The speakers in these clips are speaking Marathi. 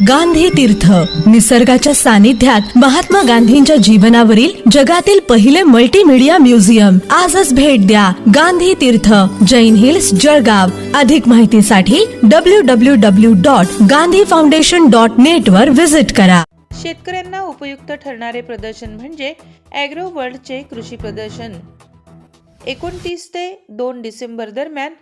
गांधी तीर्थ. निसर्गाच्या सानिध्यात महात्मा गांधींच्या जीवनावरील जगातील पहिले मल्टीमीडिया म्युझियम आजच भेट द्या गांधी तीर्थ. जैन हिल्स जळगाव. अधिक माहितीसाठी W W W dot Gandhi foundation dot net वर व्हिजिट करा. शेतकऱ्यांना उपयुक्त ठरणारे प्रदर्शन म्हणजे ॲग्रो वर्ल्डचे कृषी प्रदर्शन. एकोणतीस ते दोन डिसेंबर दरम्यान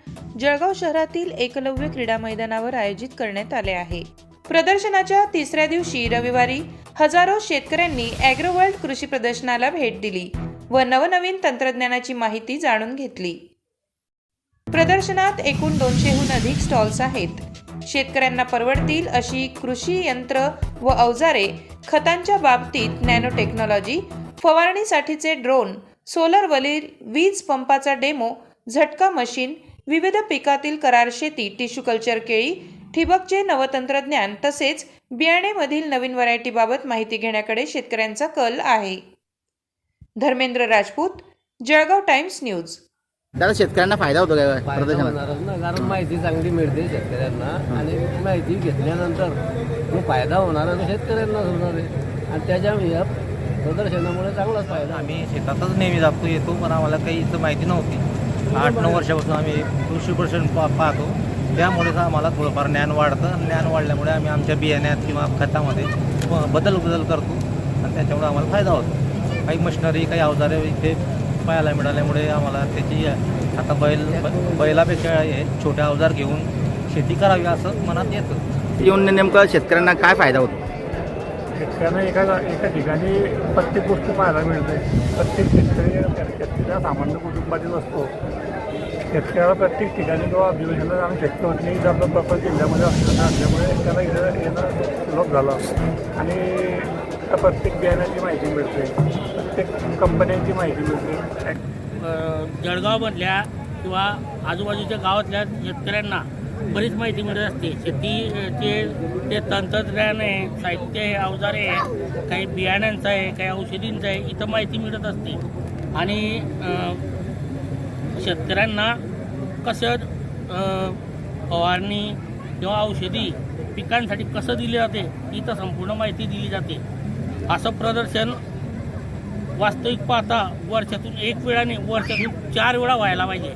जळगाव शहरातील एकलव्य क्रीडा मैदानावर आयोजित करण्यात आले आहे. प्रदर्शनाच्या तिसऱ्या दिवशी रविवारी हजारो शेतकऱ्यांनी ॲग्रो वर्ल्ड कृषी प्रदर्शनाला भेट दिली व नवनवीन तंत्रज्ञानाची माहिती जाणून घेतली. प्रदर्शनात एकूण दोनशेहून अधिक स्टॉल्स आहेत. शेतकऱ्यांना परवडतील अशी कृषी यंत्र व अवजारे खतांच्या बाबतीत नॅनो टेक्नॉलॉजी फवारणीसाठीचे ड्रोन सोलरवरील वीज पंपाचा डेमो झटका मशीन विविध पिकातील करार शेती टिश्यू कल्चर केळी ठिबकचे नवतंत्रज्ञान तसेच बियाणेमधील नवीन व्हरायटीबाबत माहिती घेण्याकडे शेतकऱ्यांचा कल आहे. Dharmendra Rajput Jalgaon Times news. दादा शेतकऱ्यांना फायदा होतो काय फायदा प्रदर्शनात होणारच ना कारण माहिती चांगली मिळते शेतकऱ्यांना आणि माहिती घेतल्यानंतर तो फायदा होणार आणि शेतकऱ्यांनाच होणार आहे. आणि त्याच्या या प्रदर्शनामुळे चांगलाच फायदा आम्ही शेतातच नेहमी जातो येतो पण आम्हाला काही इथं माहिती नव्हती. आठ नऊ वर्षापासून आम्ही कृषी प्रदर्शन पा पाहतो. त्यामुळेच आम्हाला थोडंफार ज्ञान वाढतं. आणि ज्ञान वाढल्यामुळे आम्ही आमच्या बियाण्यात किंवा खतामध्ये ब- बदल बदल करतो. आणि त्याच्यामुळे आम्हाला फायदा होतो. काही मशिनरी काही अवजारे इथे पाहायला मिळाल्यामुळे आम्हाला त्याची आता बैल बैलापेक्षा हे छोटे अवजार घेऊन शेती करावी असं मनात येतं. येऊन नेमकं शेतकऱ्यांना काय फायदा होतो? शेतकऱ्यांना एका एका ठिकाणी प्रत्येक गोष्ट पाहायला मिळते. प्रत्येक शेतकरी शेतकऱ्या सामान्य कुटुंबातील असतो. शेतकऱ्याला प्रत्येक ठिकाणी किंवा अधिवेशनात जाणं शक्य होत नाही जर आपलं प्रॉपर जिल्ह्यामध्ये असलेलं असल्यामुळे त्याला इथं येणं सुलभ झालं. आणि प्रत्येक बियाण्याची माहिती मिळते. प्रत्येक कंपन्यांची माहिती मिळते. जळगावमधल्या किंवा आजूबाजूच्या गावातल्या शेतकऱ्यांना बरीच माहिती मिळत असते. शेतीचे ते तंत्रज्ञान आहे साहित्य आहे अवजारे आहे काही बियाण्यांचं आहे काही औषधींचं आहे इथं माहिती मिळत असते. आणि शेतकऱ्यांना कसं फवारणी किंवा औषधी पिकांसाठी कसं दिली जाते इथं संपूर्ण माहिती दिली जाते. असं प्रदर्शन वास्तविक पाहता वर्षातून एक वेळाने वर्षातून चार वेळा व्हायला पाहिजे.